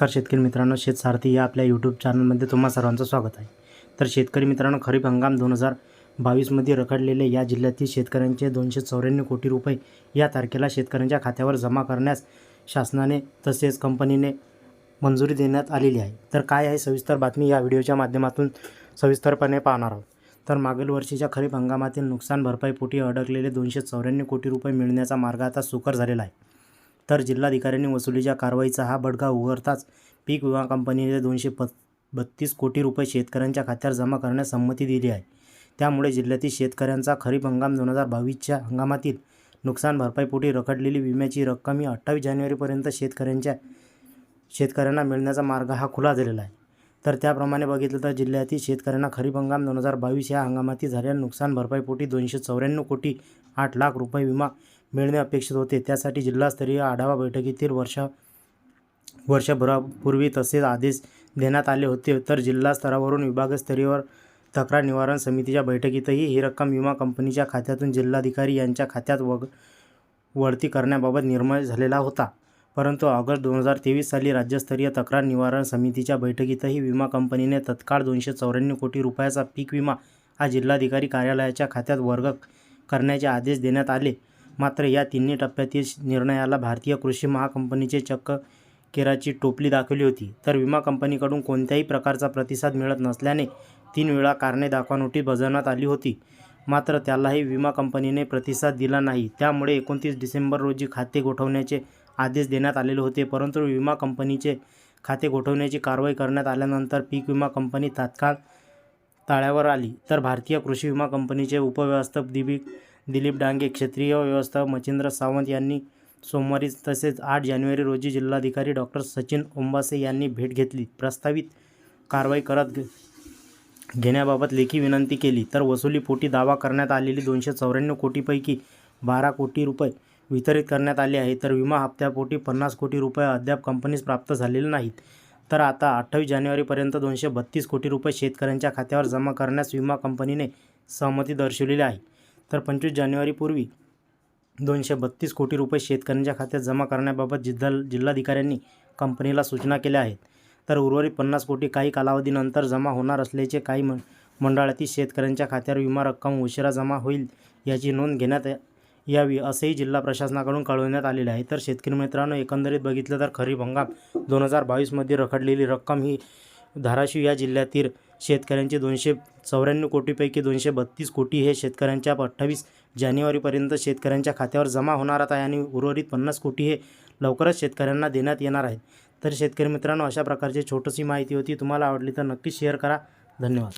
तर शेतकरी मित्रांनो शेतसारथी या आपल्या यूट्यूब चॅनलमध्ये तुम्हा सर्वांचं स्वागत आहे. तर शेतकरी मित्रांनो खरीप हंगाम दोन हजार बावीसमध्ये रखडलेले या जिल्ह्यातील शेतकऱ्यांचे दोनशे चौऱ्याण्णव कोटी रुपये या तारखेला शेतकऱ्यांच्या खात्यावर जमा करण्यास शासनाने तसेच कंपनीने मंजुरी देण्यात आलेली आहे. तर काय आहे सविस्तर बातमी या व्हिडिओच्या माध्यमातून सविस्तरपणे पाहणार आहोत. तर मागील वर्षीच्या खरीप हंगामातील नुकसान भरपाईपोटी अडकलेले दोनशे चौऱ्याण्णव कोटी रुपये मिळण्याचा मार्ग आता सुकर झालेला आहे. तर जिल्हाधिकाऱ्यांनी वसुलीच्या कारवाईचा हा बडगा उघडताच पीक विमा कंपनीने दोनशे प बत्तीस कोटी रुपये शेतकऱ्यांच्या खात्यावर जमा करण्यास संमती दिली आहे. त्यामुळे जिल्ह्यातील शेतकऱ्यांचा खरीप हंगाम दोन हजार बावीसच्या हंगामातील नुकसान भरपाईपोटी रखडलेली विम्याची रक्कम ही अठ्ठावीस जानेवारीपर्यंत शेतकऱ्यांच्या शेतकऱ्यांना मिळण्याचा मार्ग हा खुला झालेला आहे. तर त्याप्रमाणे बघितलं तर जिल्ह्यातील शेतकऱ्यांना खरीप हंगाम दोन हजार बावीस या हंगामातील झालेल्या नुकसान भरपाईपोटी दोनशे चौऱ्याण्णव कोटी आठ लाख रुपये विमा मिळणे अपेक्षित होते. त्यासाठी जिल्हास्तरीय आढावा बैठकीतील वर्ष वर्षभरापूर्वी तसेच आदेश देण्यात आले होते. तर जिल्हा स्तरावरून विभागस्तरीयवर तक्रार निवारण समितीच्या बैठकीतही ही रक्कम विमा कंपनीच्या खात्यातून जिल्हाधिकारी यांच्या खात्यात वग वळती करण्याबाबत निर्णय झालेला होता. परंतु ऑगस्ट दोन हजार तेवीस साली राज्यस्तरीय तक्रार निवारण समितीच्या बैठकीतही विमा कंपनीने तत्काळ दोनशे चौऱ्याण्णव कोटी रुपयाचा पीक विमा हा जिल्हाधिकारी कार्यालयाच्या खात्यात वर्ग करण्याचे आदेश देण्यात आले. मात्र या तिन्ही टप्प्यातील निर्णयाला भारतीय कृषी महाकंपनीचे चक्क केराची टोपली दाखवली होती. तर विमा कंपनीकडून कोणत्याही प्रकारचा प्रतिसाद मिळत नसल्याने तीन वेळा कारणे दाखवा नोटीस बजावण्यात आली होती. मात्र त्यालाही विमा कंपनीने प्रतिसाद दिला नाही. त्यामुळे एकोणतीस डिसेंबर रोजी खाते गोठवण्याचे आदेश देण्यात आलेले होते. परंतु विमा कंपनीचे खाते गोठवण्याची कारवाई करण्यात आल्यानंतर पीक विमा कंपनी तात्काळ ताळ्यावर आली. तर भारतीय कृषी विमा कंपनीचे उपव्यवस्थापक दिबी दिलीप डांगे क्षेत्रीय व्यवस्था मच्छिंद्र सावंत यांनी सोमवारी तसेच आठ जानेवारी रोजी जिल्हाधिकारी डॉक्टर सचिन ओंबासे यांनी भेट घेतली. प्रस्तावित कारवाई करत घेण्याबाबत लेखी विनंती केली. तर वसुलीपोटी दावा करण्यात आलेली दोनशे चौऱ्याण्णव कोटीपैकी बारा कोटी रुपये वितरित करण्यात आले आहे तर विमा हप्त्यापोटी पन्नास कोटी रुपये अद्याप कंपनीस प्राप्त झालेले नाहीत. तर आता अठ्ठावीस जानेवारीपर्यंत दोनशे बत्तीस कोटी रुपये शेतकऱ्यांच्या खात्यावर जमा करण्यास विमा कंपनीने सहमती दर्शवलेली आहे. तर पंचवीस जानेवारीपूर्वी दोनशे बत्तीस कोटी रुपये शेतकऱ्यांच्या खात्यात जमा करण्याबाबत जिल्हा जिल्हाधिकाऱ्यांनी कंपनीला सूचना केल्या आहेत. तर उर्वरित पन्नास कोटी काही कालावधीनंतर जमा होणार असल्याचे काही म मंडळातील शेतकऱ्यांच्या खात्यावर विमा रक्कम उशिरा जमा होईल याची नोंद घेण्यात या- यावी असेही जिल्हा प्रशासनाकडून कळवण्यात आलेले आहे. तर शेतकरी मित्रांनो एकंदरीत बघितलं तर खरीप हंगाम दोन हजार बावीसमध्ये रखडलेली रक्कम ही धाराशिव या जिल्ह्यातील शेतकऱ्यांचे दोनशे चौऱ्याण्णव कोटीपैकी दोनशे बत्तीस कोटी हे शेतकऱ्यांच्या अठ्ठावीस जानेवारीपर्यंत शेतकऱ्यांच्या खात्यावर जमा होणार आहे आणि उर्वरित पन्नास कोटी हे लवकरच शेतकऱ्यांना देण्यात येणार आहे तर शेतकरी मित्रांनो अशा प्रकारची छोटीशी माहिती होती. तुम्हाला आवडली तर नक्कीच शेअर करा. धन्यवाद.